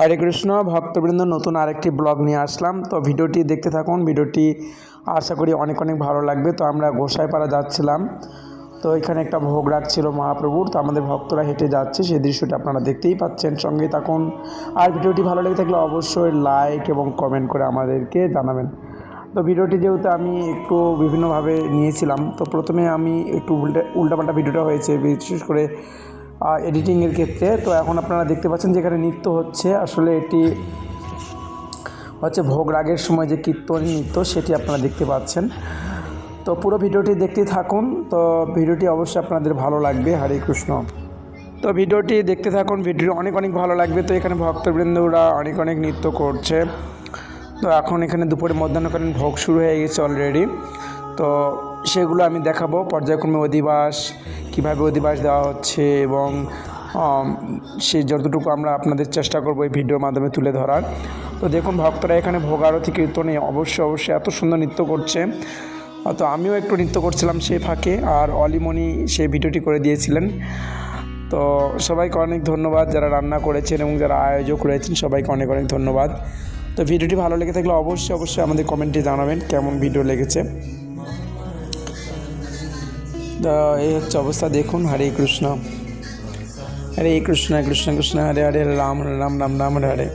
হরে কৃষ্ণ, ভক্তবৃন্দ, নতুন আরেকটি ব্লগ নিয়ে আসলাম। তো ভিডিওটি দেখতে থাকুন, ভিডিওটি আশা করি অনেক অনেক ভালো লাগবে। তো আমরা গোসাইপাড়া যাচ্ছিলাম। তো এখানে একটা ভোগ রাখছিল মহাপ্রভুর। তো আমাদের ভক্তরা হেঁটে যাচ্ছে, সেই দৃশ্যটি আপনারা দেখতেই পাচ্ছেন। সঙ্গে থাকুন। আর ভিডিওটি ভালো লেগে থাকলে অবশ্যই লাইক এবং কমেন্ট করে আমাদেরকে জানাবেন। তো ভিডিওটি যেহেতু আমি একটু বিভিন্নভাবে নিয়েছিলাম, তো প্রথমে আমি একটু উল্টে, উল্টাপাল্টা ভিডিওটা হয়েছে। বিশেষ করে এডিটিংয়ের ক্ষেত্রে। তো এখন আপনারা দেখতে পাচ্ছেন যেখানে নৃত্য হচ্ছে। আসলে এটি হচ্ছে ভোগ রাগের সময় যে কীর্তন নৃত্য, সেটি আপনারা দেখতে পাচ্ছেন। তো পুরো ভিডিওটি দেখতে থাকুন। তো ভিডিওটি অবশ্যই আপনাদের ভালো লাগবে। হরে কৃষ্ণ। তো ভিডিওটি দেখতে থাকুন। ভিডিও অনেক অনেক ভালো লাগবে। তো এখানে ভক্তবৃন্দরা অনেক অনেক নৃত্য করছে। তো এখন এখানে দুপুরে মধ্যাহ্নকালীন ভোগ শুরু হয়ে গেছে অলরেডি। তো সেগুলো আমি দেখাবো। পর্যায়ক্রমে অধিবাস কীভাবে অধিবাস দেওয়া হচ্ছে এবং সে যতটুকু আমরা আপনাদের চেষ্টা করব এই ভিডিওর মাধ্যমে তুলে ধরার। তো দেখুন ভক্তরা, এখানে ভোগ আরতি কীর্তনে অবশ্যই অবশ্যই এত সুন্দর নৃত্য করছে। তো আমিও একটু নৃত্য করছিলাম সেই ফাঁকে, আর অলিমণি সেই ভিডিওটি করে দিয়েছিলেন। তো সবাইকে অনেক ধন্যবাদ যারা রান্না করেছেন এবং যারা আয়োজক রয়েছেন, সবাইকে অনেক অনেক ধন্যবাদ। তো ভিডিওটি ভালো লেগে থাকলে অবশ্যই অবশ্যই আমাদের কমেন্টে জানাবেন কেমন ভিডিও লেগেছে। এই হচ্ছে অবস্থা। দেখুন, হরে কৃষ্ণ। হরে কৃষ্ণ কৃষ্ণ কৃষ্ণ, হরে হরে, রাম রাম রাম রাম, হরে হরে।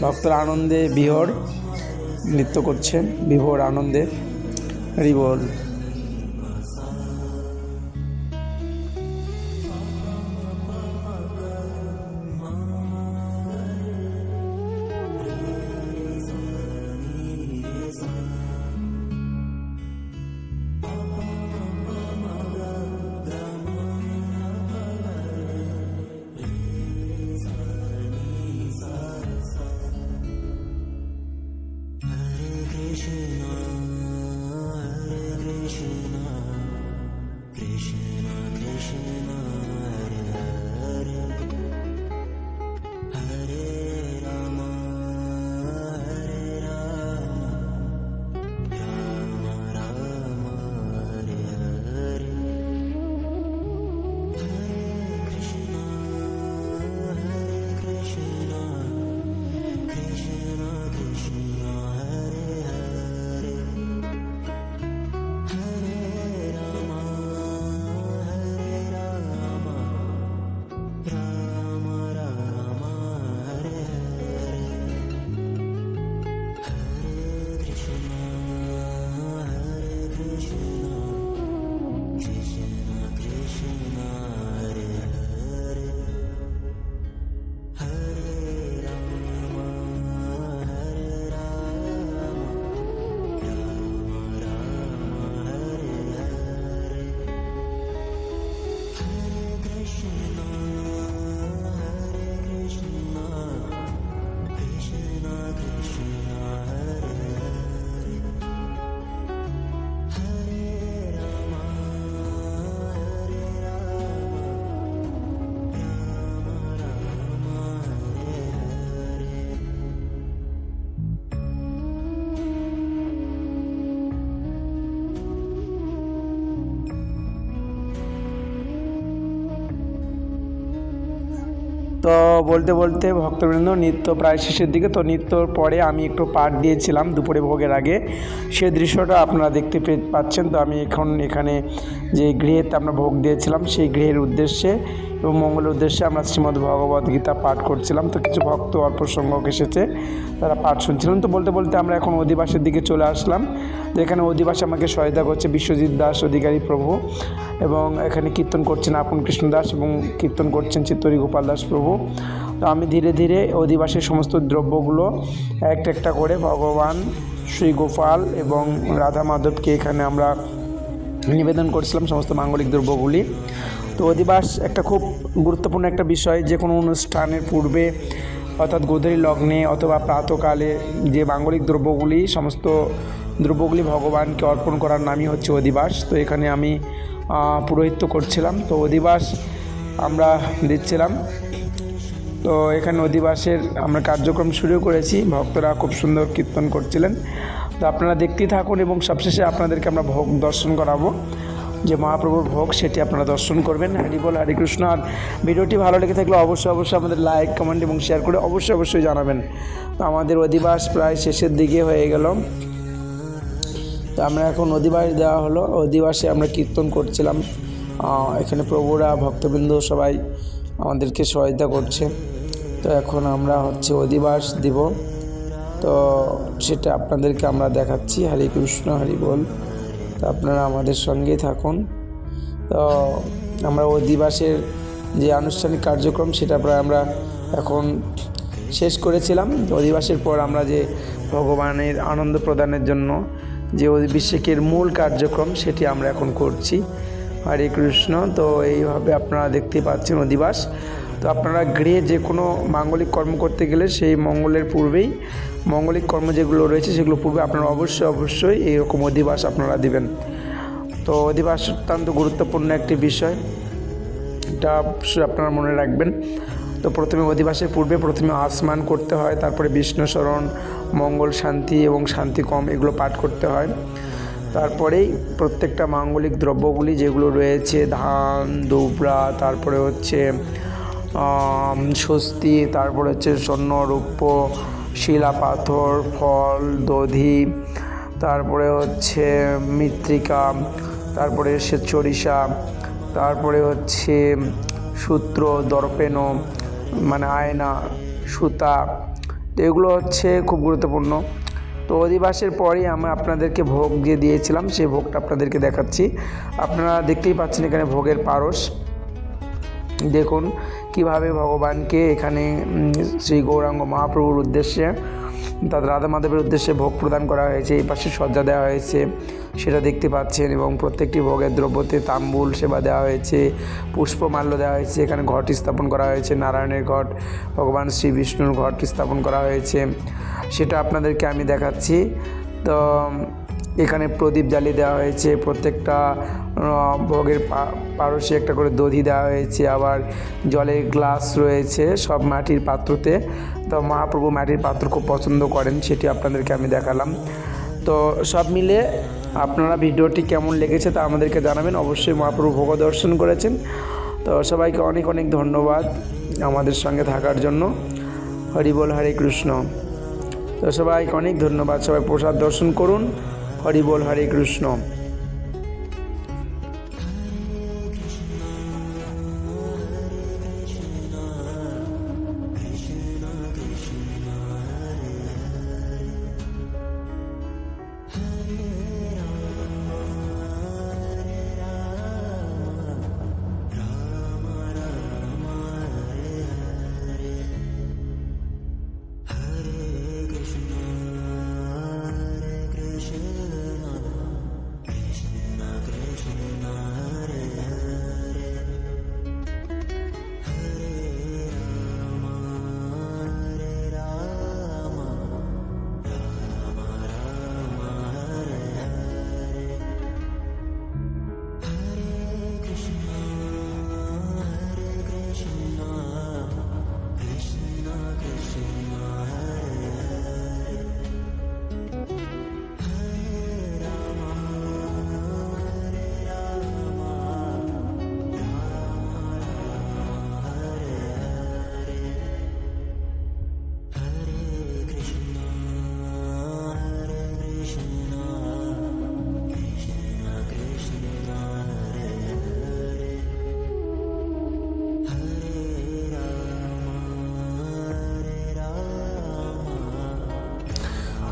ভক্তরা আনন্দে বিহর নৃত্য করছেন বিভোর আনন্দে। হরি তো বলতে বলতে ভক্তবৃন্দ নৃত্য প্রায় শেষের দিকে, তো নৃত্যর পরে আমি একটু পাঠ দিয়েছিলাম দুপুরে ভোগের আগে। সে দৃশ্যটা আপনারা দেখতে পাচ্ছেন। তো আমি এখন এখানে যে গৃহেতে আমরা ভোগ দিয়েছিলাম, সেই গৃহের উদ্দেশ্যে এবং মঙ্গলের উদ্দেশ্যে আমরা শ্রীমদ্ ভগবদ গীতা পাঠ করছিলাম। তো কিছু ভক্ত অল্প সংখ্যক এসেছে, তারা পাঠ শুনছিলাম তো বলতে বলতে আমরা এখন অধিবাসের দিকে চলে আসলাম। তো এখানে অধিবাস আমাকে সহায়তা করছে বিশ্বজিৎ দাস, অধিকারী প্রভু এবং এখানে কীর্তন করছেন আপন কৃষ্ণ দাস এবং কীর্তন করছেন চিত্তরী গোপাল দাস প্রভু। তো আমি ধীরে ধীরে অধিবাসের সমস্ত দ্রব্যগুলো একটা একটা করে ভগবান শ্রী গোপাল এবং রাধা মাধবকে এখানে আমরা নিবেদন করেছিলাম, সমস্ত মাঙ্গলিক দ্রব্যগুলি। তো অধিবাস একটা খুব গুরুত্বপূর্ণ একটা বিষয়, যে কোনো অনুষ্ঠানের পূর্বে অর্থাৎ গোধূলি লগ্নে অথবা প্রাতকালে যে মাঙ্গলিক দ্রব্যগুলি, সমস্ত দ্রব্যগুলি ভগবানকে অর্পণ করার নামই হচ্ছে অধিবাস। তো এখানে আমি পুরোহিত্য করছিলাম। তো অধিবাস আমরা দিচ্ছিলাম। তো এখানে অধিবাসের আমরা কার্যক্রম শুরু করেছি। ভক্তরা খুব সুন্দর কীর্তন করছিলেন। তো আপনারা দেখতেই থাকুন এবং সবশেষে আপনাদেরকে আমরা ভোগ দর্শন করাবো। যে মহাপ্রভুর ভোগ, সেটি আপনারা দর্শন করবেন। হরি বল, হরে কৃষ্ণ। আর ভিডিওটি ভালো লেগে থাকলে অবশ্যই অবশ্যই আমাদের লাইক, কমেন্ট এবং শেয়ার করে অবশ্যই অবশ্যই জানাবেন। তো আমাদের অধিবাস প্রায় শেষের দিকে হয়ে গেল। তো আমরা এখন অধিবাস দেওয়া হলো। অধিবাসে আমরা কীর্তন করছিলাম। এখানে প্রভুরা, ভক্তবৃন্দ সবাই আমাদেরকে সহায়তা করছে। তো এখন আমরা হচ্ছে অধিবাস দিব। তো সেটা আপনাদেরকে আমরা দেখাচ্ছি। হরে কৃষ্ণ, হরি বল। তো আপনারা আমাদের সঙ্গেই থাকুন। তো আমরা অধিবাসের যে আনুষ্ঠানিক কার্যক্রম, সেটা প্রায় আমরা এখন শেষ করেছিলাম। অধিবাসের পর আমরা যে ভগবানের আনন্দ প্রদানের জন্য যে অভিষেকের মূল কার্যক্রম, সেটি আমরা এখন করছি। হরে কৃষ্ণ। তো এইভাবে আপনারা দেখতে পাচ্ছেন অধিবাস তো আপনারা গৃহে যে কোনো মাঙ্গলিক কর্ম করতে গেলে সেই মঙ্গলের পূর্বেই মঙ্গলিক কর্ম যেগুলো রয়েছে সেগুলো পূর্বে আপনারা অবশ্যই অবশ্যই এইরকম অধিবাস আপনারা দিবেন। তো অধিবাস অত্যন্ত গুরুত্বপূর্ণ একটি বিষয়, এটা অবশ্যই আপনারা মনে রাখবেন। তো প্রথমে অধিবাসের পূর্বে প্রথমে আসমান করতে হয়, তারপরে বিষ্ণু স্মরণ, মঙ্গল শান্তি এবং শান্তি কম এগুলো পাঠ করতে হয়। তারপরেই প্রত্যেকটা মাঙ্গলিক দ্রব্যগুলি যেগুলো রয়েছে, ধান দুবরা তারপরে হচ্ছে স্বস্তি, তারপরে হচ্ছে স্বর্ণ, রৌপ্য, শিলা, পাথর, ফল, দধি, তারপরে হচ্ছে মৃত্তিকা, তারপরে সে সরিষা, তারপরে হচ্ছে সূত্র, দর্পেন মানে আয়না, সুতা। তো এগুলো হচ্ছে খুব গুরুত্বপূর্ণ। তো অধিবাসের পরই আমি আপনাদেরকে ভোগ যে দিয়েছিলাম, সেই ভোগটা আপনাদেরকে দেখাচ্ছি। আপনারা দেখতেই পাচ্ছেন এখানে ভোগের পারস। দেখুন কীভাবে ভগবানকে এখানে শ্রী গৌরাঙ্গ মহাপ্রভুর উদ্দেশ্যে তার রাধা মাধবের উদ্দেশ্যে ভোগ প্রদান করা হয়েছে, এই পাশে সজ্জা দেওয়া হয়েছে, সেটা দেখতে পাচ্ছেন এবং প্রত্যেকটি ভোগের দ্রব্যতে তাম্বুল সেবা দেওয়া হয়েছে, পুষ্পমাল্য দেওয়া হয়েছে, এখানে ঘট স্থাপন করা হয়েছে, নারায়ণের ঘট, ভগবান শ্রী বিষ্ণুর ঘট স্থাপন করা হয়েছে। সেটা আপনাদেরকে আমি দেখাচ্ছি। তো এখানে প্রদীপ জ্বালিয়ে দেওয়া হয়েছে, প্রত্যেকটা ভোগের পা- পারসে একটা করে দধি দেওয়া হয়েছে, আবার জলের গ্লাস রয়েছে সব মাটির পাত্রতে। তো মহাপ্রভু মাটির পাত্র খুব পছন্দ করেন, সেটি আপনাদেরকে আমি দেখালাম। তো সব মিলে আপনারা ভিডিওটি কেমন লেগেছে তা আমাদেরকে জানাবেন, অবশ্যই মহাপ্রভু ভোগ দর্শন করেছেন। তো সবাইকে অনেক অনেক ধন্যবাদ আমাদের সঙ্গে থাকার জন্য। হরি বল, হরে কৃষ্ণ। তো সবাইকে অনেক ধন্যবাদ, সবাই প্রসাদ দর্শন করুন। হরি বল হরে কৃষ্ণ।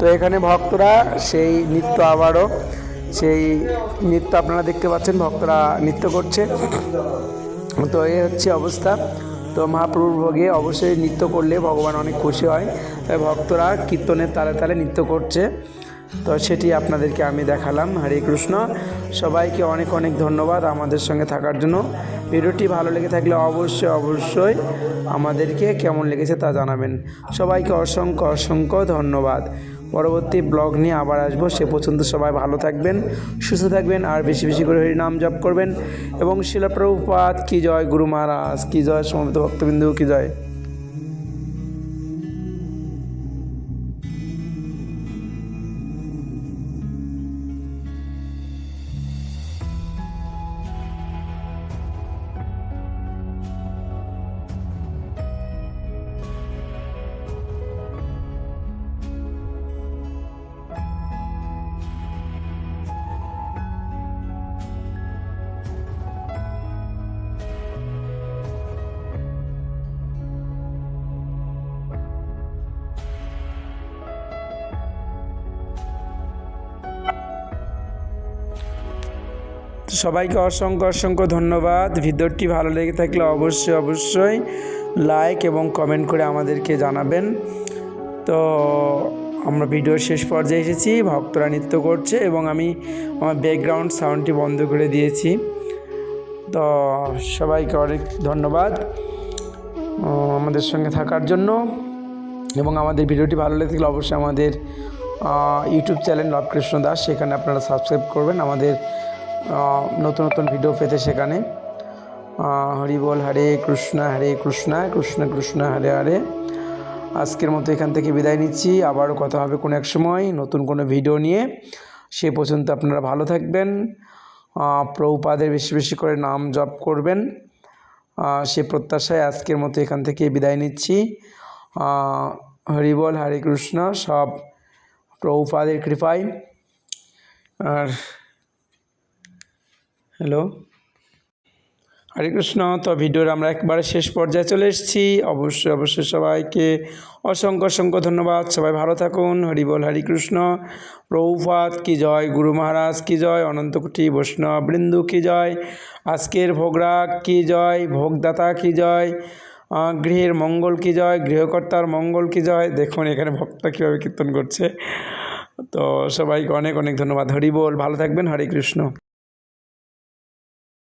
তো এখানে ভক্তরা সেই নৃত্য আবারও, সেই নৃত্য আপনারা দেখতে পাচ্ছেন, ভক্তরা নৃত্য করছে। তো এই হচ্ছে অবস্থা। তো মহাপ্রভুর ভোগে অবশ্যই নৃত্য করলে ভগবান অনেক খুশি হয়। তাই ভক্তরা কীর্তনের তালে তালে নৃত্য করছে। তো সেটি আপনাদেরকে আমি দেখালাম। হরে কৃষ্ণ। সবাইকে অনেক অনেক ধন্যবাদ আমাদের সঙ্গে থাকার জন্য। ভিডিওটি ভালো লেগে থাকলে অবশ্যই অবশ্যই আমাদেরকে কেমন লেগেছে তা জানাবেন। সবাইকে অসংখ্য অসংখ্য ধন্যবাদ। পরবর্তী ব্লগ নিয়ে আবার আসব। সে পর্যন্ত সবাই ভালো থাকবেন, সুস্থ থাকবেন, আর বেশি বেশি করে হরি নাম জপ করবেন। এবং শিলাপ্রভুপাত, কি জয় গুরু মহারাজ, কি জয় সমবেত ভক্তবিন্দু, কি জয়। সবাইকে অসংখ্য অসংখ্য ধন্যবাদ। ভিডিওটি ভালো লেগে থাকলে অবশ্যই অবশ্যই লাইক এবং কমেন্ট করে আমাদেরকে জানাবেন। তো আমরা ভিডিওর শেষ পর্যায়ে এসেছি, ভক্তরা নৃত্য করছে এবং আমি আমার ব্যাকগ্রাউন্ড সাউন্ডটি বন্ধ করে দিয়েছি। তো সবাইকে অনেক ধন্যবাদ আমাদের সঙ্গে থাকার জন্য। এবং আমাদের ভিডিওটি ভালো লেগে থাকলে অবশ্যই আমাদের ইউটিউব চ্যানেল লবকৃষ্ণ দাস, সেখানে আপনারা সাবস্ক্রাইব করবেন। আমাদের নতুন নতুন ভিডিও পেতে সেখানে। হরি বল হরে কৃষ্ণ হরে কৃষ্ণ কৃষ্ণ কৃষ্ণ হরে হরে। আজকের মতো এখান থেকে বিদায় নিচ্ছি। আবারও কথা হবে কোনো এক সময় নতুন কোনো ভিডিও নিয়ে। সে পর্যন্ত আপনারা ভালো থাকবেন। প্রভুপাদের বেশি বেশি করে নাম জপ করবেন। সে প্রত্যাশায় আজকের মতো এখান থেকে বিদায় নিচ্ছি। আহ, হরি বল হরে কৃষ্ণ সব প্রভুপাদের কৃপায়। আর হ্যালো। হরে কৃষ্ণ, তো ভিডিওর আমরা একবারে শেষ পর্যায়ে চলে এসেছি। অবশ্যই অবশ্যই সবাইকে অসংখ্য অসংখ্য ধন্যবাদ। সবাই ভালো থাকুন। হরি বল, হরি কৃষ্ণ। প্রভুপাত কি জয়, গুরু মহারাজ কি জয় অনন্তকুটি বৈষ্ণব বৃন্দু কি জয়, আজকের ভোগরাগ কি জয়, ভোগদাতা কি জয় গৃহের মঙ্গল কি জয়, গৃহকর্তার মঙ্গল কি জয়, দেখুন এখানে ভক্তরা কীভাবে কীর্তন করছে। তো সবাইকে অনেক অনেক ধন্যবাদ। হরি বল, ভালো থাকবেন। হরে কৃষ্ণ।